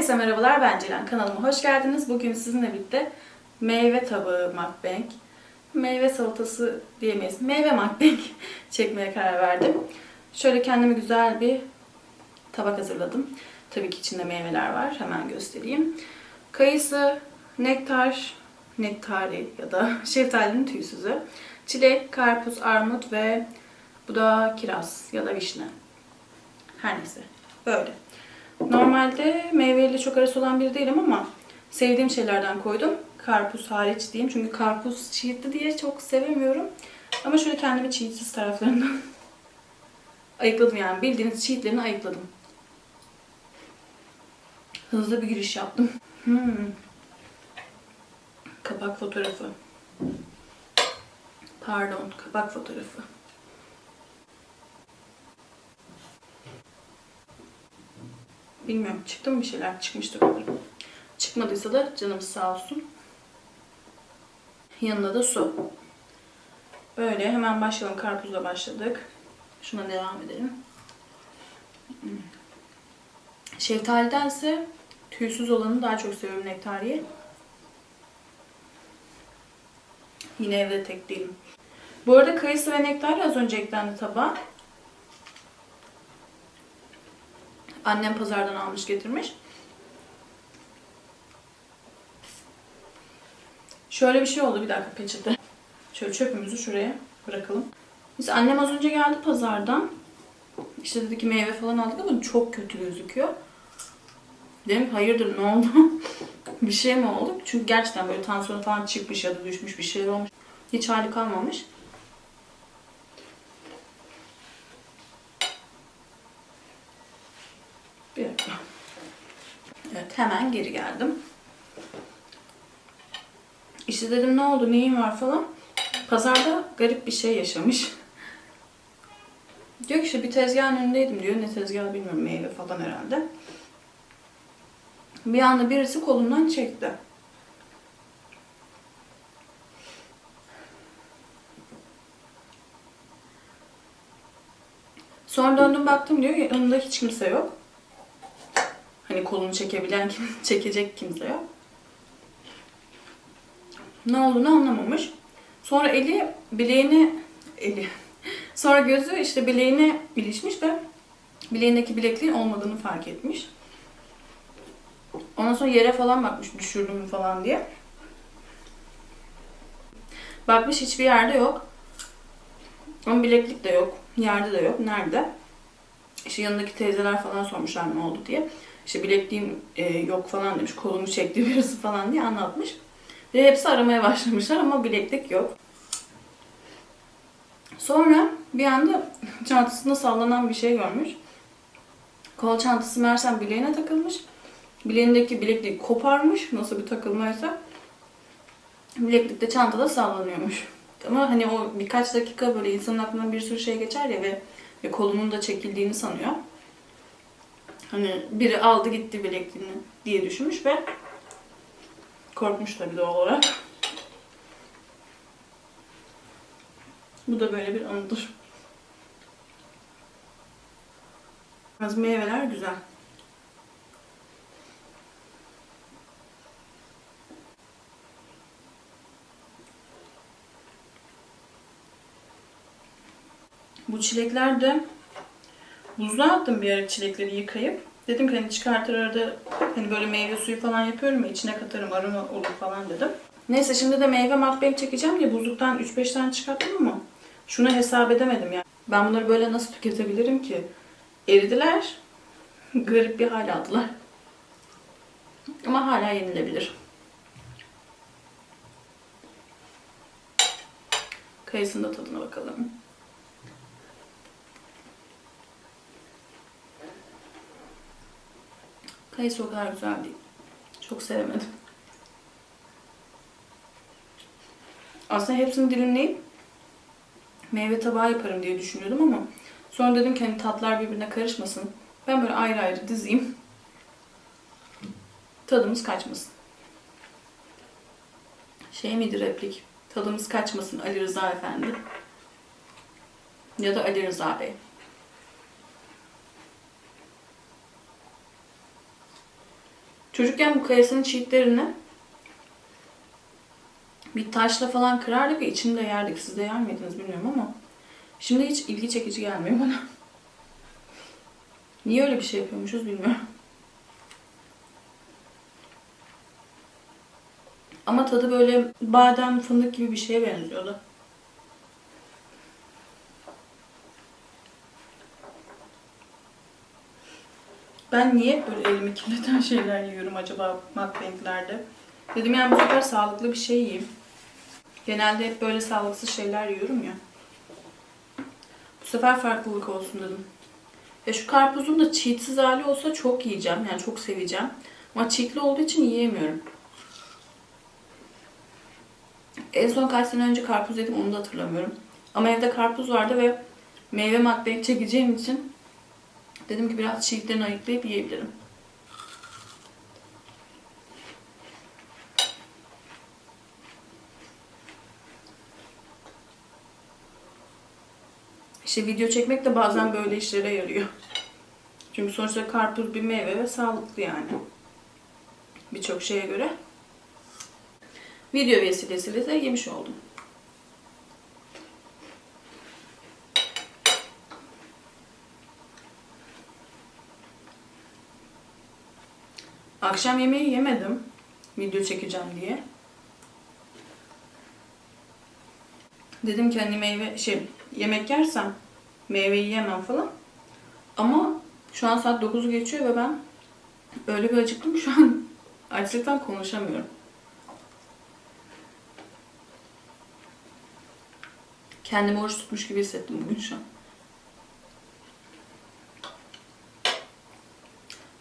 Herkese merhabalar ben Ceren kanalıma hoş geldiniz. Bugün sizinle birlikte meyve tabağı mukbang, meyve salatası diyemeyiz, meyve mukbang çekmeye karar verdim. Şöyle kendime güzel bir tabak hazırladım. Tabii ki içinde meyveler var. Hemen göstereyim. Kayısı, nektar, nektari ya da şeftalinin tüysüzü, çilek, karpuz, armut ve bu da kiraz ya da vişne. Her neyse. Böyle. Normalde meyveyle çok arası olan biri değilim ama sevdiğim şeylerden koydum. Karpuz hariç diyeyim. Çünkü karpuz çiğitli diye çok sevemiyorum. Ama şöyle kendimi çiğitsiz taraflarından ayıkladım yani. Bildiğiniz çiğitlerini ayıkladım. Hızlı bir giriş yaptım. Hmm. Kapak fotoğrafı. Pardon, kapak fotoğrafı. Bilmiyorum çıktı mı bir şeyler? Çıkmıştır umarım. Çıkmadıysa da canımız sağ olsun. Yanında da su. Böyle hemen başlayalım. Karpuzla başladık. Şuna devam edelim. Şeftalidense tüysüz olanı daha çok seviyorum nektariyi. Yine evde tek değilim. Bu arada kayısı ve nektari az önce eklendi tabağa. Annem pazardan almış getirmiş. Şöyle bir şey oldu bir dakika peçete. Şöyle çöpümüzü şuraya bırakalım. Biz annem az önce geldi pazardan. İşte dedi ki meyve falan aldık ama çok kötü gözüküyor. Dedim ki, hayırdır ne oldu? bir şey mi oldu? Çünkü gerçekten böyle tansiyonu falan çıkmış ya da düşmüş bir şeyler olmuş. Hiç hali kalmamış. Bir dakika. Evet hemen geri geldim. İşte dedim ne oldu neyin var falan. Pazarda garip bir şey yaşamış. Diyor ki işte bir tezgahın önündeydim diyor. Ne tezgahı bilmiyorum meyve falan herhalde. Bir anda birisi kolumdan çekti. Sonra döndüm baktım diyor yanında hiç kimse yok. Hani kolunu çekebilen, kim, çekecek kimse yok. Ne olduğunu anlamamış. Sonra eli bileğini eli sonra gözü işte bileğine ilişmiş ve bileğindeki bilekliğin olmadığını fark etmiş. Ondan sonra yere falan bakmış düşürdüm mü falan diye. Bakmış hiçbir yerde yok. Ama bileklik de yok. Yerde de yok. Nerede? İşte yanındaki teyzeler falan sormuşlar ne oldu diye. İşte bilekliğim e, yok falan demiş. Kolumu çekti birisi falan diye anlatmış. Ve hepsi aramaya başlamışlar ama bileklik yok. Sonra bir anda çantasında sallanan bir şey görmüş. Kol çantası meğersem bileğine takılmış. Bileğindeki bilekliği koparmış. Nasıl bir takılmaysa. Bileklik de çantada sallanıyormuş. Ama hani o birkaç dakika böyle insanın aklından bir sürü şey geçer ya ve, ve kolunun da çekildiğini sanıyor. Hani biri aldı gitti bilekliğini diye düşünmüş ve korkmuş tabii doğal olarak. Bu da böyle bir anıdır. Biraz meyveler güzel. Bu çilekler de buzluğa attım bir ara çilekleri yıkayıp. Dedim ki hani çıkartır arada hani böyle meyve suyu falan yapıyorum ya içine katarım aroma olur falan dedim. Neyse şimdi de meyve mukbang çekeceğim diye buzluktan 3-5 tane çıkarttım ama şunu hesap edemedim ya. Ben bunları böyle nasıl tüketebilirim ki? Eridiler. Garip bir hal aldılar. Ama hala yenilebilir. Kayısının da tadına bakalım. Kayısı o kadar güzel değil. Çok sevemedim. Aslında hepsini dilimleyip meyve tabağı yaparım diye düşünüyordum ama sonra dedim ki hani tatlar birbirine karışmasın. Ben böyle ayrı ayrı dizeyim. Tadımız kaçmasın. Şey miydi replik? Tadımız kaçmasın Ali Rıza Efendi. Ya da Ali Rıza Bey. Çocukken bu kayasının çiğitlerini bir taşla falan kırardık ve içinde yerdik. Siz de yer miydiniz bilmiyorum ama şimdi hiç ilgi çekici gelmiyor bana. Niye öyle bir şey yapıyormuşuz bilmiyorum. Ama tadı böyle badem, fındık gibi bir şeye benziyordu. Ben niye böyle elimi kirleten şeyler yiyorum acaba mukbanglerde? Dedim yani bu sefer sağlıklı bir şey yiyeyim. Genelde hep böyle sağlıksız şeyler yiyorum ya. Bu sefer farklılık olsun dedim. Ya şu karpuzun da çiğitsiz hali olsa çok yiyeceğim. Yani çok seveceğim. Ama çiğitli olduğu için yiyemiyorum. En son kaç sene önce karpuz yedim onu da hatırlamıyorum. Ama evde karpuz vardı ve meyve mukbang çekeceğim için dedim ki biraz çiğitlerini ayıklayıp yiyebilirim. İşte video çekmek de bazen böyle işlere yarıyor. Çünkü sonuçta karpuz bir meyve ve sağlıklı yani. Birçok şeye göre. Video vesilesiyle de yemiş oldum. Akşam yemeği yemedim. Video çekeceğim diye. Dedim ki hani meyve şey yemek yersem meyve yiyemem falan. Ama şu an saat 9'u geçiyor ve ben öyle bir acıktım şu an açlıktan konuşamıyorum. Kendimi oruç tutmuş gibi hissettim bugün şu an.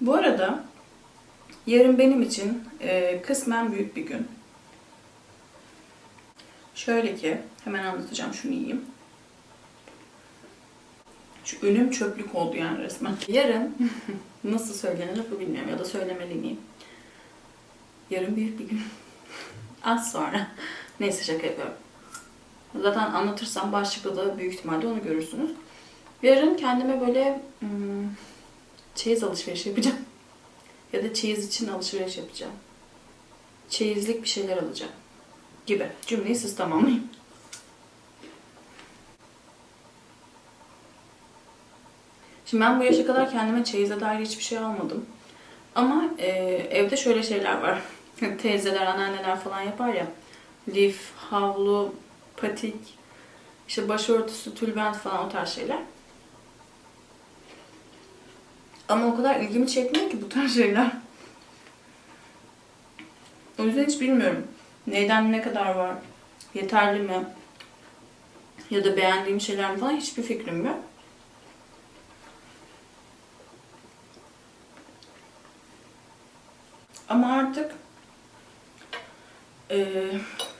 Bu arada yarın benim için e, kısmen büyük bir gün. Şöyle ki hemen anlatacağım şunu yiyeyim. Şu önüm çöplük oldu yani resmen. Yarın nasıl söylenir bu bilmiyorum ya da söylemeli miyim? Yarın büyük bir gün. Az sonra. Neyse şaka yapıyorum. Zaten anlatırsam başlıkta da büyük ihtimalle onu görürsünüz. Yarın kendime böyle hmm, çeyiz alışverişi yapacağım. Ya da çeyiz için alışveriş yapacağım. Çeyizlik bir şeyler alacağım. Gibi. Cümleyi siz tamamlayın. Şimdi ben bu yaşa kadar kendime çeyize dair hiçbir şey almadım. Ama e, evde şöyle şeyler var. Teyzeler, anneanneler falan yapar ya. Lif, havlu, patik, işte başörtüsü, tülbent falan o tarz şeyler. Ama o kadar ilgimi çekmiyor ki bu tarz şeyler. O yüzden hiç bilmiyorum. Neyden ne kadar var? Yeterli mi? Ya da beğendiğim şeyler mi falan hiçbir fikrim yok. Ama artık e,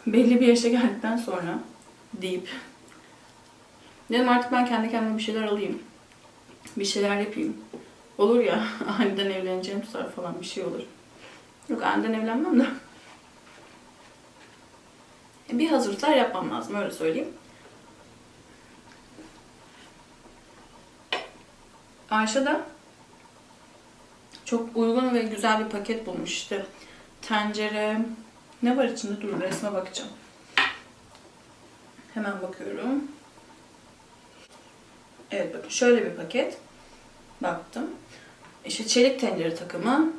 belli bir yaşa geldikten sonra deyip dedim artık ben kendi kendime bir şeyler alayım. Bir şeyler yapayım. Olur ya aniden evleneceğim tutar falan bir şey olur. Yok aniden evlenmem de. Bir hazırlıklar yapmam lazım öyle söyleyeyim. Ayşe de çok uygun ve güzel bir paket bulmuş işte. Tencere, ne var içinde? Dur resme bakacağım. Hemen bakıyorum. Evet bakın şöyle bir paket. Baktım. İşte çelik tencere takımı,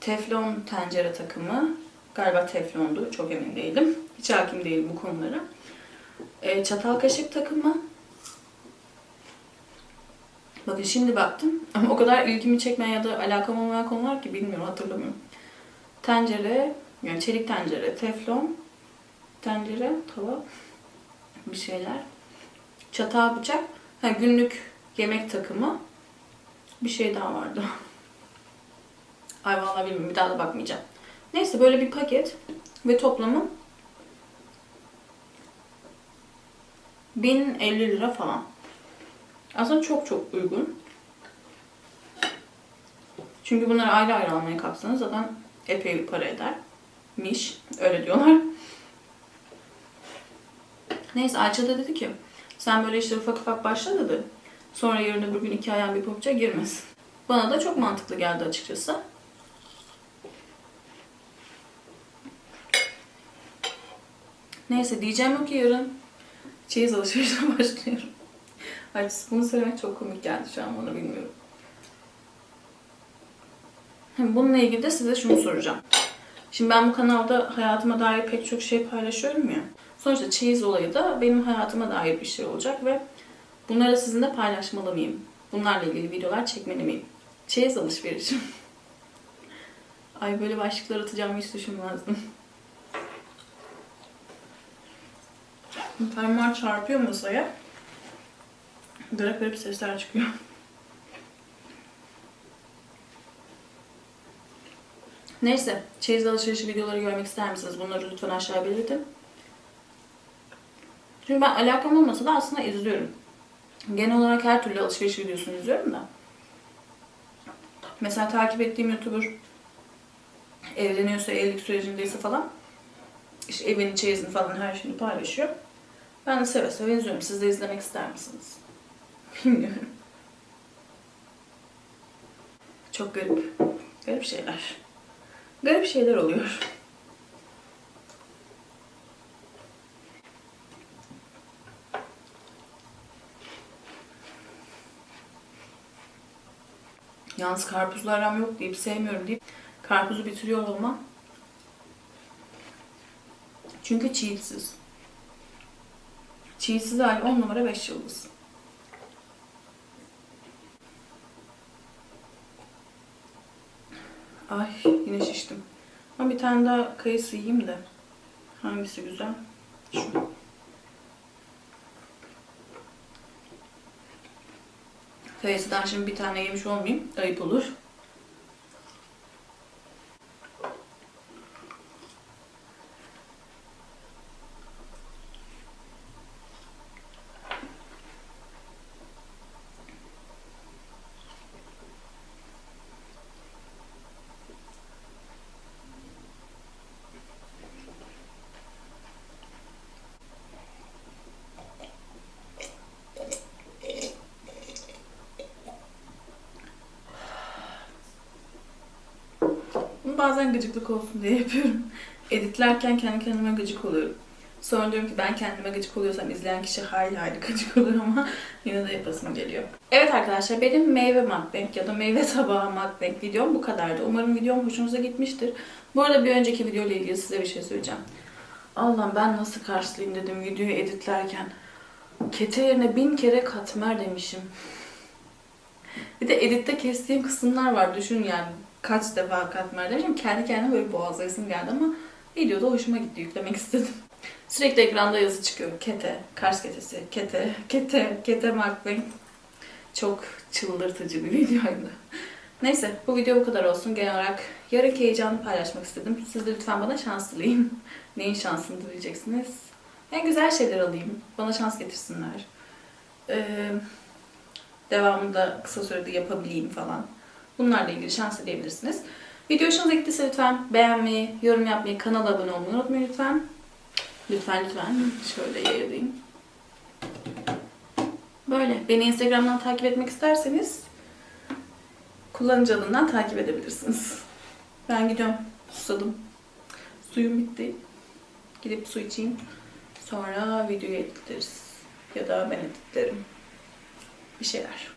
teflon tencere takımı, galiba teflondu çok emin değilim. Hiç hakim değilim bu konulara. E, çatal kaşık takımı. Bakın şimdi baktım ama o kadar ilgimi çekmeyen ya da alakam olmayan konular ki bilmiyorum hatırlamıyorum. Tencere, yani çelik tencere, teflon, tencere, tava, bir şeyler. Çatal, bıçak, ha, günlük yemek takımı. Bir şey daha vardı. Ay vallahi bilmiyorum bir daha da bakmayacağım. Neyse böyle bir paket ve toplamı 1050 lira falan. Aslında çok çok uygun. Çünkü bunları ayrı ayrı almaya kalksanız zaten epey bir para eder. Miş. Öyle diyorlar. Neyse Ayça da dedi ki sen böyle işte ufak ufak başla dedi. Sonra yarın öbür gün iki ayağım bir popça girmesin. Bana da çok mantıklı geldi açıkçası. Neyse diyeceğim yok ki yarın cheese alışverişine başlıyorum. Ay bunu söylemek çok komik geldi şu an bana bilmiyorum. Bununla ilgili de size şunu soracağım. Şimdi ben bu kanalda hayatıma dair pek çok şey paylaşıyorum ya. Sonuçta cheese olayı da benim hayatıma dair bir şey olacak ve bunları sizinle paylaşmalı mıyım? Bunlarla ilgili videolar çekmeli miyim? Çeyiz alışverişim. Ay böyle başlıklar atacağımı hiç düşünmezdim. Parmağım çarpıyor masaya. Garip garip sesler çıkıyor. Neyse, çeyiz alışverişi videoları görmek ister misiniz? Bunları lütfen aşağıya belirtin. Çünkü ben alakam olmasa da aslında izliyorum. Genel olarak her türlü alışveriş videosunu izliyorum da. Mesela takip ettiğim YouTuber evleniyorsa, evlilik sürecindeyse falan işte evini, çeyizini falan her şeyini paylaşıyor. Ben de seve seve izliyorum. Siz de izlemek ister misiniz? Bilmiyorum. Çok garip. Garip şeyler. Garip şeyler oluyor. Yalnız karpuzla aram yok deyip sevmiyorum deyip karpuzu bitiriyor olmam. Çünkü çiğsiz. Çiğsiz hali 10 numara 5 yıldız. Ay yine şiştim. Ama bir tane daha kayısı yiyeyim de. Hangisi güzel? Şu. Kayısıdan şimdi bir tane yemiş olmayayım. Ayıp olur. Bunu bazen gıcıklık olsun diye yapıyorum. Editlerken kendi kendime gıcık oluyorum. Sonra diyorum ki ben kendime gıcık oluyorsam izleyen kişi hayli hayli gıcık olur ama yine de yapasım geliyor. Evet arkadaşlar benim meyve mukbang ya da meyve tabağı mukbang videom bu kadardı. Umarım videom hoşunuza gitmiştir. Bu arada bir önceki video ile ilgili size bir şey söyleyeceğim. Allah'ım ben nasıl karşılayayım dedim videoyu editlerken. Kete yerine bin kere katmer demişim. Bir de editte kestiğim kısımlar var. Düşün yani kaç defa katmer demişim. Kendi kendime böyle boğazlayasım geldi ama videoda hoşuma gitti. Yüklemek istedim. Sürekli ekranda yazı çıkıyor. Kete, Kars ketesi, kete, kete, kete marklayın. Çok çıldırtıcı bir videoydu. Neyse bu video bu kadar olsun. Genel olarak yarınki heyecanı paylaşmak istedim. Siz de lütfen bana şans dileyin. Neyin şansını diyeceksiniz? En güzel şeyler alayım. Bana şans getirsinler. Ee, devamında kısa sürede yapabileyim falan. Bunlarla ilgili şans dileyebilirsiniz. Video hoşunuza gittiyse lütfen beğenmeyi, yorum yapmayı, kanala abone olmayı unutmayın lütfen. Lütfen lütfen. Şöyle yayılayım. Böyle. Beni Instagram'dan takip etmek isterseniz kullanıcı adından takip edebilirsiniz. Ben gidiyorum. Susadım. Suyum bitti. Gidip su içeyim. Sonra videoyu editleriz. Ya da ben editlerim. Bir şeyler.